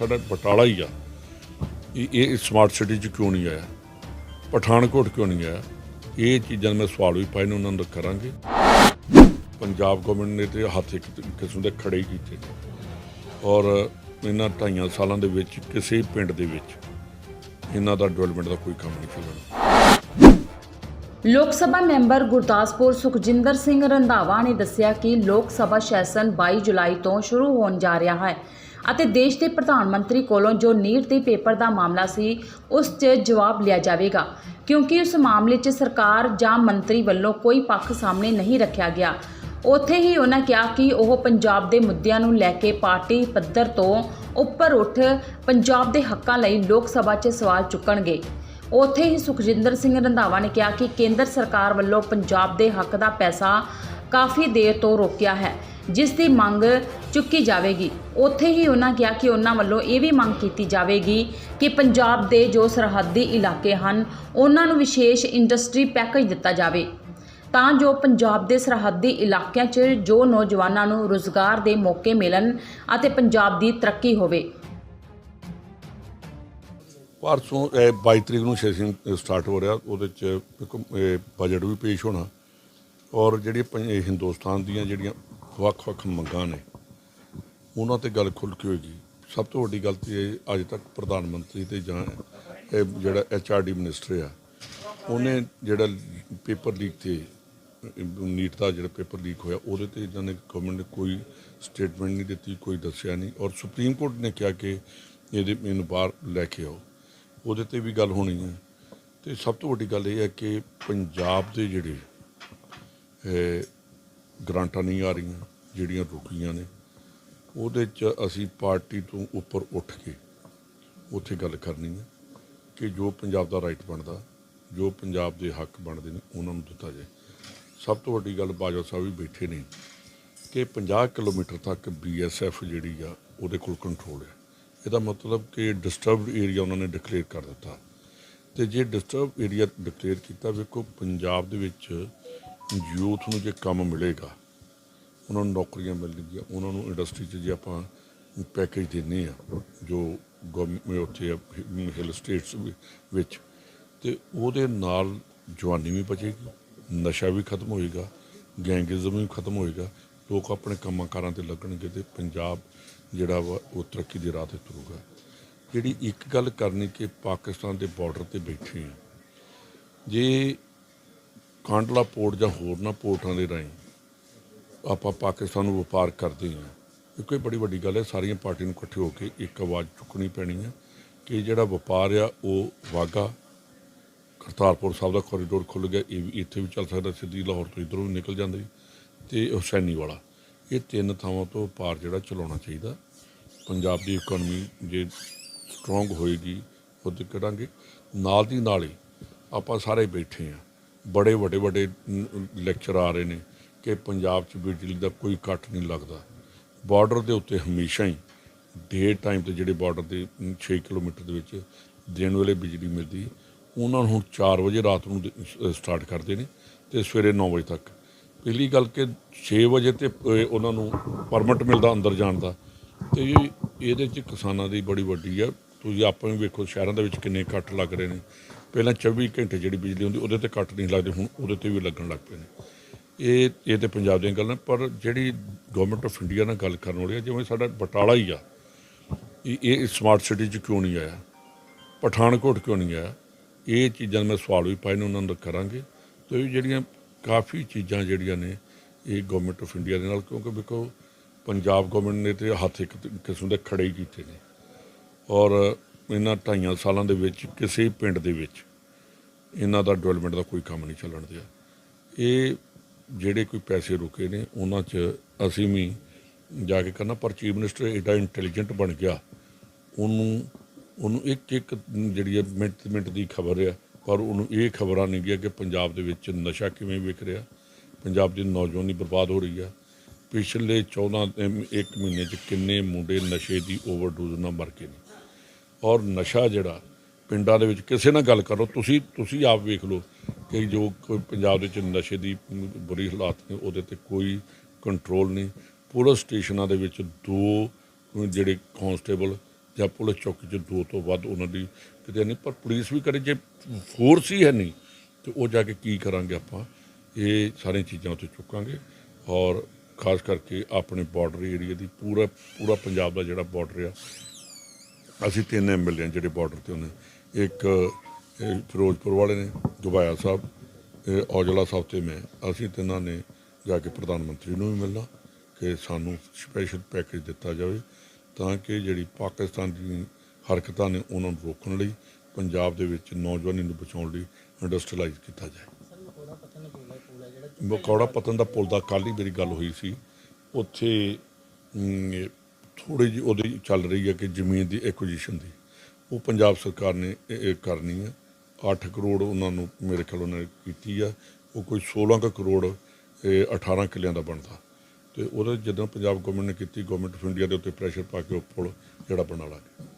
ਸਾਡਾ ਬਟਾਲਾ ਹੀ ਆ। ਇਹ ਇਹ ਸਮਾਰਟ ਸਿਟੀ 'ਚ ਕਿਉਂ ਨਹੀਂ ਆਇਆ? ਪਠਾਨਕੋਟ ਕਿਉਂ ਨਹੀਂ ਆਇਆ? ਇਹ ਚੀਜ਼ਾਂ ਦੇ ਮੈਂ ਸਵਾਲ ਵੀ ਪਾਏ ਨੇ, ਉਹਨਾਂ ਨੂੰ ਕਰਾਂਗੇ। ਪੰਜਾਬ ਗਵਰਨਮੈਂਟ ਨੇ ਤੇ ਹੱਥ ਇੱਕ ਕਿਸਮ ਦੇ ਖੜੇ ਹੀ ਕੀਤੇ ਔਰ ਇਹਨਾਂ ਢਾਈਆਂ ਸਾਲਾਂ ਦੇ ਵਿੱਚ ਕਿਸੇ ਪਿੰਡ ਦੇ ਵਿੱਚ ਇਹਨਾਂ ਦਾ ਡਿਵੈਲਪਮੈਂਟ ਦਾ ਕੋਈ ਕੰਮ ਨਹੀਂ ਚੱਲਣਾ ਲੋਕ ਸਭਾ ਮੈਂਬਰ ਗੁਰਦਾਸਪੁਰ ਸੁਖਜਿੰਦਰ ਸਿੰਘ ਰੰਧਾਵਾ ਨੇ ਦੱਸਿਆ ਕਿ ਲੋਕ ਸਭਾ ਸੈਸ਼ਨ 22 ਜੁਲਾਈ ਤੋਂ ਸ਼ੁਰੂ ਹੋਣ ਜਾ ਰਿਹਾ ਹੈ। ਅਤੇ ਦੇਸ਼ ਦੇ ਪ੍ਰਧਾਨ ਮੰਤਰੀ ਕੋਲੋਂ ਜੋ ਨੀਟ ਦੇ ਪੇਪਰ ਦਾ ਮਾਮਲਾ ਸੀ, ਉਸ 'ਚ ਜਵਾਬ ਲਿਆ ਜਾਵੇਗਾ। ਕਿਉਂਕਿ ਉਸ ਮਾਮਲੇ 'ਚ ਸਰਕਾਰ ਜਾਂ ਮੰਤਰੀ ਵੱਲੋਂ ਕੋਈ ਪੱਖ ਸਾਹਮਣੇ ਨਹੀਂ ਰੱਖਿਆ ਗਿਆ। ਉੱਥੇ ਹੀ ਉਹਨਾਂ ਕਿਹਾ ਕਿ ਉਹ ਪੰਜਾਬ ਦੇ ਮੁੱਦਿਆਂ ਨੂੰ ਲੈ ਕੇ ਪਾਰਟੀ ਪੱਧਰ ਤੋਂ ਉੱਪਰ ਉੱਠ ਪੰਜਾਬ ਦੇ ਹੱਕਾਂ ਲਈ ਲੋਕ ਸਭਾ 'ਚ ਸਵਾਲ ਚੁੱਕਣਗੇ। ਉੱਥੇ ਹੀ ਸੁਖਜਿੰਦਰ ਸਿੰਘ ਰੰਧਾਵਾ ਨੇ ਕਿਹਾ ਕਿ ਕੇਂਦਰ ਸਰਕਾਰ ਵੱਲੋਂ ਪੰਜਾਬ ਦੇ ਹੱਕ ਦਾ ਪੈਸਾ ਕਾਫੀ ਦੇਰ ਤੋਂ ਰੋਕਿਆ ਹੈ, ਜਿਸ ਦੀ ਮੰਗ ਚੁੱਕੀ ਜਾਵੇਗੀ। ਉੱਥੇ ਹੀ ਉਹਨਾਂ ਕਿਹਾ ਕਿ ਉਹਨਾਂ ਵੱਲੋਂ ਇਹ ਵੀ ਮੰਗ ਕੀਤੀ ਜਾਵੇਗੀ ਕਿ ਪੰਜਾਬ ਦੇ ਜੋ ਸਰਹੱਦੀ ਇਲਾਕੇ ਹਨ ਉਹਨਾਂ ਨੂੰ ਵਿਸ਼ੇਸ਼ ਇੰਡਸਟਰੀ ਪੈਕੇਜ ਦਿੱਤਾ ਜਾਵੇ। ਤਾਂ ਜੋ ਪੰਜਾਬ ਦੇ ਸਰਹੱਦੀ ਇਲਾਕਿਆਂ 'ਚ ਜੋ ਨੌਜਵਾਨਾਂ ਨੂੰ ਰੋਜ਼ਗਾਰ ਦੇ ਮੌਕੇ ਮਿਲਣ ਅਤੇ ਪੰਜਾਬ ਦੀ ਤਰੱਕੀ ਹੋਵੇ। ਪਰਸੋਂ, ਇਹ 22 ਤਰੀਕ ਨੂੰ ਸੈਸ਼ਨ ਸਟਾਰਟ ਹੋ ਰਿਹਾ, ਉਹਦੇ ਚ ਬਜਟ ਵੀ ਪੇਸ਼ ਹੋਣਾ। ਔਰ ਜਿਹੜੀ ਪੰ- ਹਿੰਦੁਸਤਾਨ ਦੀਆਂ ਜਿਹੜੀਆਂ ਵੱਖ-ਵੱਖ ਮੰਗਾਂ ਨੇ, ਉਹਨਾਂ ਤੇ ਗੱਲ ਖੁੱਲ੍ਹ ਕੇ ਹੋਏਗੀ। ਸਭ ਤੋਂ ਵੱਡੀ ਗੱਲ ਤੇ ਇਹ ਅੱਜ ਤੱਕ ਪ੍ਰਧਾਨ ਮੰਤਰੀ ਤੇ ਜਾਂ ਇਹ ਜਿਹੜਾ ਐਚਆਰਡੀ ਮਿਨਿਸਟਰ ਆ, ਉਹਨੇ ਜਿਹੜਾ ਪੇਪਰ ਲੀਕ ਤੇ, ਨੀਟ ਦਾ ਜਿਹੜਾ ਪੇਪਰ ਲੀਕ ਹੋਇਆ, ਉਹਦੇ ਤੇ ਇਹਨਾਂ ਨੇ ਗਵਰਨਮੈਂਟ ਨੇ ਕੋਈ ਸਟੇਟਮੈਂਟ ਨਹੀਂ ਦਿੱਤੀ, ਕੋਈ ਦੱਸਿਆ ਨਹੀਂ। ਔਰ ਸੁਪਰੀਮ ਕੋਰਟ ਨੇ ਕਿਹਾ ਕਿ ਇਹਦੇ ਮੈਨੂੰ ਬਾਹਰ ਲੈ ਕੇ ਆਓ। ਉਹਦੇ ਤੇ ਵੀ ਗੱਲ ਹੋਣੀ ਹੈ। ਤੇ ਸਭ ਤੋਂ ਵੱਡੀ ਗੱਲ ਇਹ ਹੈ ਕਿ ਪੰਜਾਬ ਦੇ ਜਿਹੜੇ ਗ੍ਰਾਂਟਾਂ ਨਹੀਂ ਆ ਰਹੀਆਂ, ਜਿਹੜੀਆਂ ਰੁਕੀਆਂ ਨੇ। ਉਹਦੇ 'ਚ ਅਸੀਂ ਪਾਰਟੀ ਤੋਂ ਉੱਪਰ ਉੱਠ ਕੇ ਉੱਥੇ ਗੱਲ ਕਰਨੀ ਹੈ ਕਿ ਜੋ ਪੰਜਾਬ ਦਾ ਰਾਈਟ ਬਣਦਾ, ਜੋ ਪੰਜਾਬ ਦੇ ਹੱਕ ਬਣਦੇ ਨੇ, ਉਹਨਾਂ ਨੂੰ ਦਿੱਤਾ ਜਾਏ। ਸਭ ਤੋਂ ਵੱਡੀ ਗੱਲ ਬਾਜਵਾ ਸਾਹਿਬ ਵੀ ਬੈਠੇ ਨੇ ਕਿ 50 ਕਿਲੋਮੀਟਰ ਤੱਕ ਬੀਐਸਐਫ ਜਿਹੜੀ ਆ, ਉਹਦੇ ਕੋਲ ਕੰਟਰੋਲ ਹੈ ਇਹਦਾ ਮਤਲਬ ਕਿ ਡਿਸਟਰਬਡ ਏਰੀਆ ਉਹਨਾਂ ਨੇ ਡਿਕਲੇਅਰ ਕਰ ਦਿੱਤਾ। ਤੇ ਜੇ ਡਿਸਟਰਬ ਏਰੀਆ ਡਿਕਲੇਅਰ ਕੀਤਾ, ਵੇਖੋ, ਪੰਜਾਬ ਦੇ ਵਿੱਚ ਯੂਥ ਨੂੰ ਜੇ ਕੰਮ ਮਿਲੇਗਾ, ਉਹਨਾਂ ਨੂੰ ਨੌਕਰੀਆਂ ਮਿਲਣਗੀਆਂ ਉਹਨਾਂ ਨੂੰ ਇੰਡਸਟਰੀ 'ਚ ਜੇ ਆਪਾਂ ਪੈਕੇਜ ਦਿੰਨੇ ਆ ਜੋ ਗਵਰਨਮੈਂਟ ਉੱਥੇ ਹਿਲ ਸਟੇਟਸ ਵਿੱਚ, ਤੇ ਉਹਦੇ ਨਾਲ ਜਵਾਨੀ ਵੀ ਬਚੇਗੀ, ਨਸ਼ਾ ਵੀ ਖਤਮ ਹੋਏਗਾ, ਗੈਂਗਿਜ਼ਮ ਵੀ ਖਤਮ ਹੋਏਗਾ, ਲੋਕ ਆਪਣੇ ਕੰਮਾਂ ਕਾਰਾਂ ਤੇ ਲੱਗਣਗੇ ਤੇ ਪੰਜਾਬ ਜਿਹੜਾ ਵਾ, ਉਹ ਤਰੱਕੀ ਦੀ ਰਾਹ ਤੇ ਤੁਰੂਗਾ। ਜਿਹੜੀ ਇੱਕ ਗੱਲ ਕਰਨੀ ਕਿ ਪਾਕਿਸਤਾਨ ਦੇ ਬਾਰਡਰ ਤੇ ਬੈਠੇ ਆ, ਜੇ ਕਾਂਡਲਾ ਪੋਰਟ ਜਾਂ ਹੋਰਨਾਂ ਪੋਰਟਾਂ ਦੇ ਰਾਹੀਂ ਆਪਾਂ ਪਾਕਿਸਤਾਨ ਨੂੰ ਵਪਾਰ ਕਰਦੇ ਹਾਂ। ਇਹ ਕੋਈ ਬੜੀ ਵੱਡੀ ਗੱਲ ਹੈ, ਸਾਰੀਆਂ ਪਾਰਟੀਆਂ ਨੂੰ ਇਕੱਠੇ ਹੋ ਕੇ ਇੱਕ ਆਵਾਜ਼ ਚੁੱਕਣੀ ਪੈਣੀ ਹੈ ਕਿ ਜਿਹੜਾ ਵਪਾਰ ਆ, ਉਹ ਵਾਗਾ ਕਰਤਾਰਪੁਰ ਸਾਹਿਬ ਦਾ ਕੋਰੀਡੋਰ ਖੁੱਲ ਗਿਆ, ਇਹ ਵੀ ਇੱਥੇ ਵੀ ਚੱਲ ਸਕਦਾ, ਸਿੱਧੀ ਲਾਹੌਰ ਤੋਂ ਇੱਧਰੋਂ ਵੀ ਨਿਕਲ ਜਾਂਦੀ। ਤੇ ਹੁਸੈਨੀ ਵਾਲਾ ਇਹ ਤਿੰਨ ਥਾਵਾਂ ਤੋਂ ਪਾਰ ਜਿਹੜਾ ਚਲਾਉਣਾ ਚਾਹੀਦਾ। ਪੰਜਾਬ ਦੀ ਇਕਨੋਮੀ ਜੇ ਸਟਰੋਂਗ ਹੋਏਗੀ ਉਹ ਉਹਦੇ ਕਰਾਂਗੇ। ਨਾਲ ਦੀ ਨਾਲ ਹੀ ਆਪਾਂ ਸਾਰੇ ਬੈਠੇ ਆ ਬੜੇ ਵੱਡੇ ਵੱਡੇ ਲੈਕਚਰ ਆ ਰਹੇ ਨੇ ਕਿ ਪੰਜਾਬ 'ਚ ਬਿਜਲੀ ਦਾ ਕੋਈ ਕੱਟ ਨਹੀਂ ਲੱਗਦਾ। ਬਾਰਡਰ ਦੇ ਉੱਤੇ ਹਮੇਸ਼ਾ ਹੀ ਡੇ ਟਾਈਮ ਤੇ ਜਿਹੜੇ ਬਾਰਡਰ ਦੇ 6 ਕਿਲੋਮੀਟਰ ਦੇ ਵਿੱਚ ਦਿਨ ਵੇਲੇ ਬਿਜਲੀ ਮਿਲਦੀ ਉਹਨਾਂ ਨੂੰ ਹੁਣ 4 ਵਜੇ ਰਾਤ ਨੂੰ ਸਟਾਰਟ ਕਰਦੇ ਨੇ ਤੇ ਸਵੇਰੇ 9 ਵਜੇ ਤੱਕ। ਪਹਿਲੀ ਗੱਲ ਕਿ 6 ਵਜੇ ਤੇ ਉਹਨਾਂ ਨੂੰ ਪਰਮਿਟ ਮਿਲਦਾ ਅੰਦਰ ਜਾਣ ਦਾ। ਤੇ ਇਹਦੇ 'ਚ ਕਿਸਾਨਾਂ ਦੀ ਬੜੀ ਵੱਡੀ ਆ ਤੁਸੀਂ ਆਪਾਂ ਵੀ ਵੇਖੋ, ਸ਼ਹਿਰਾਂ ਦੇ ਵਿੱਚ ਕਿੰਨੇ ਕੱਟ ਲੱਗ ਰਹੇ ਨੇ। ਪਹਿਲਾਂ 24 ਘੰਟੇ ਜਿਹੜੀ ਬਿਜਲੀ ਹੁੰਦੀ, ਉਹਦੇ ਤੇ ਕੱਟ ਨਹੀਂ ਲੱਗਦੇ, ਹੁਣ ਉਹਦੇ ਤੇ ਵੀ ਲੱਗਣ ਲੱਗ ਪਏ ਨੇ। ਇਹ ਇਹ ਤੇ ਪੰਜਾਬ ਦੀਆਂ ਗੱਲਾਂ, ਪਰ ਜਿਹੜੀ ਗਵਰਨਮੈਂਟ ਆਫ ਇੰਡੀਆ ਨਾਲ ਗੱਲ ਕਰਨ ਵਾਲੀ ਆ, ਜਿਵੇਂ ਸਾਡਾ ਬਟਾਲਾ ਹੀ ਆ, ਇਹ ਸਮਾਰਟ ਸਿਟੀ 'ਚ ਕਿਉਂ ਨਹੀਂ ਆਇਆ? ਪਠਾਨਕੋਟ ਕਿਉਂ ਨਹੀਂ ਆਇਆ? ਇਹ ਚੀਜ਼ਾਂ ਮੈਂ ਸਵਾਲ ਵੀ ਪਾਏ ਨੇ, ਉਹਨਾਂ ਨੂੰ ਕਰਾਂਗੇ। ਤੇ ਇਹ ਜਿਹੜੀਆਂ ਕਾਫੀ ਚੀਜ਼ਾਂ ਜਿਹੜੀਆਂ ਨੇ, ਇਹ ਗਵਰਨਮੈਂਟ ਆਫ ਇੰਡੀਆ ਦੇ ਨਾਲ, ਕਿਉਂਕਿ ਵੇਖੋ, ਪੰਜਾਬ ਗਵਰਨਮੈਂਟ ਨੇ ਤੇ ਹੱਥ ਇੱਕ ਕਿਸਮ ਦੇ ਖੜੇ ਹੀ ਕੀਤੇ ਨੇ। ਔਰ ਇਹਨਾਂ ਢਾਈਆਂ ਸਾਲਾਂ ਦੇ ਵਿੱਚ ਕਿਸੇ ਪਿੰਡ ਦੇ ਵਿੱਚ ਇਹਨਾਂ ਦਾ ਡਿਵੈਲਪਮੈਂਟ ਦਾ ਕੋਈ ਕੰਮ ਨਹੀਂ ਚੱਲਣ ਦਿਆ। ਇਹ ਜਿਹੜੇ ਕੋਈ ਪੈਸੇ ਰੁਕੇ ਨੇ, ਉਹਨਾਂ 'ਚ ਅਸੀਂ ਵੀ ਜਾ ਕੇ ਕਰਨਾ ਪਰ ਚੀਫ ਮਿਨਿਸਟਰ ਏਡਾ ਇੰਟੈਲੀਜੈਂਟ ਬਣ ਗਿਆ। ਉਹਨੂੰ ਉਹਨੂੰ ਇੱਕ ਇੱਕ ਜਿਹੜੀ ਹੈ ਮਿੰਟ ਮਿੰਟ ਦੀ ਖਬਰ ਆ, ਪਰ ਉਹਨੂੰ ਇਹ ਖਬਰਾਂ ਨਹੀਂ ਗਿਆ ਕਿ ਪੰਜਾਬ ਦੇ ਵਿੱਚ ਨਸ਼ਾ ਕਿਵੇਂ ਵਿਕ ਰਿਹਾ। ਪੰਜਾਬ ਦੀ ਨੌਜਵਾਨੀ ਬਰਬਾਦ ਹੋ ਰਹੀ ਆ। ਪਿਛਲੇ 14 ਦਿਨ- ਇੱਕ ਮਹੀਨੇ 'ਚ ਕਿੰਨੇ ਮੁੰਡੇ ਨਸ਼ੇ ਦੀ ਓਵਰਡੋਜ਼ ਨਾਲ ਮਰ ਗਏ ਨੇ। ਔਰ ਨਸ਼ਾ ਜਿਹੜਾ ਪਿੰਡਾਂ ਦੇ ਵਿੱਚ ਕਿਸੇ ਨਾਲ ਗੱਲ ਕਰੋ, ਤੁਸੀਂ ਤੁਸੀਂ ਆਪ ਵੇਖ ਲਓ ਕਿ ਜੋ ਕੋਈ ਪੰਜਾਬ ਦੇ ਵਿੱਚ ਨਸ਼ੇ ਦੀ ਬੁਰੀ ਹਾਲਾਤ ਨੇ, ਉਹਦੇ ਤੇ ਕੋਈ ਕੰਟਰੋਲ ਨਹੀਂ। ਪੁਲਿਸ ਸਟੇਸ਼ਨਾਂ ਦੇ ਵਿੱਚ ਦੋ ਜਿਹੜੇ ਕਾਂਸਟੇਬਲ ਜਾਂ ਪੁਲਿਸ ਚੌਕੀ 'ਚ ਦੋ ਤੋਂ ਵੱਧ ਉਹਨਾਂ ਦੀ ਕਿਤੇ ਨਹੀਂ, ਪਰ ਪੁਲਿਸ ਵੀ ਕਰੇ, ਜੇ ਫੋਰਸ ਹੀ ਹੈ ਨਹੀਂ, ਤੇ ਉਹ ਜਾ ਕੇ ਕੀ ਕਰਾਂਗੇ ਆਪਾਂ? ਇਹ ਸਾਰੀਆਂ ਚੀਜ਼ਾਂ ਉੱਤੇ ਚੁੱਕਾਂਗੇ ਔਰ ਖਾਸ ਕਰਕੇ ਆਪਣੇ ਬਾਰਡਰ ਏਰੀਆ ਦੀ ਪੂਰਾ ਪੂਰਾ ਪੰਜਾਬ ਦਾ ਜਿਹੜਾ ਬਾਰਡਰ ਆ ਅਸੀਂ ਤਿੰਨ ਐਮਐਲਏ ਜਿਹੜੇ ਬਾਰਡਰ ਤੇ ਉਹਨੇ ਇੱਕ ਫਿਰੋਜ਼ਪੁਰ ਵਾਲੇ ਨੇ ਦੁਬਾਇਆ ਸਾਹਿਬ ਔਜਲਾ ਸਾਹਿਬ ਤੇ ਮੈਂ। ਅਸੀਂ ਤਿੰਨਾਂ ਨੇ ਜਾ ਕੇ ਪ੍ਰਧਾਨ ਮੰਤਰੀ ਨੂੰ ਵੀ ਮਿਲਣਾ, ਕਿ ਸਾਨੂੰ ਸਪੈਸ਼ਲ ਪੈਕੇਜ ਦਿੱਤਾ ਜਾਵੇ, ਤਾਂ ਕਿ ਜਿਹੜੀ ਪਾਕਿਸਤਾਨ ਦੀ ਹਰਕਤਾਂ ਨੇ ਉਹਨਾਂ ਨੂੰ ਰੋਕਣ ਲਈ ਪੰਜਾਬ ਦੇ ਵਿੱਚ ਨੌਜਵਾਨੀ ਨੂੰ ਬਚਾਉਣ ਲਈ ਇੰਡਸਟਰੀਅਲਾਈਜ਼ ਕੀਤਾ ਜਾਏ। ਮਕੌੜਾ ਪਤਨ ਦਾ ਪੁਲ ਦਾ ਕੱਲ੍ਹ ਹੀ ਮੇਰੀ ਗੱਲ ਹੋਈ ਸੀ। ਉੱਥੇ ਥੋੜੀ ਜਿਹੀ ਉਹਦੀ ਚੱਲ ਰਹੀ ਹੈ ਕਿ ਜ਼ਮੀਨ ਦੀ ਐਕੁਜੀਸ਼ਨ ਦੀ। ਉਹ ਪੰਜਾਬ ਸਰਕਾਰ ਨੇ ਇਹ- ਕਰਨੀ ਹੈ। 8 ਕਰੋੜ ਉਹਨਾਂ ਨੂੰ ਮੇਰੇ ਖਿਆਲ ਉਹਨਾਂ ਨੇ ਕੀਤੀ ਆ। ਉਹ ਕੋਈ 16 ਕੁ ਕਰੋੜ, ਇਹ 18 ਕਿੱਲਿਆਂ ਦਾ ਬਣਦਾ। ਤੇ ਉਹਦੇ ਜਦੋਂ ਪੰਜਾਬ ਗਵਰਨਮੈਂਟ ਨੇ ਕੀਤੀ ਗਵਰਨਮੈਂਟ ਆਫ ਇੰਡੀਆ ਦੇ ਉੱਤੇ ਪ੍ਰੈਸ਼ਰ ਪਾ ਕੇ ਉਹ ਪੁਲ ਜਿਹੜਾ ਬਣਾ ਲਾਂਗੇ।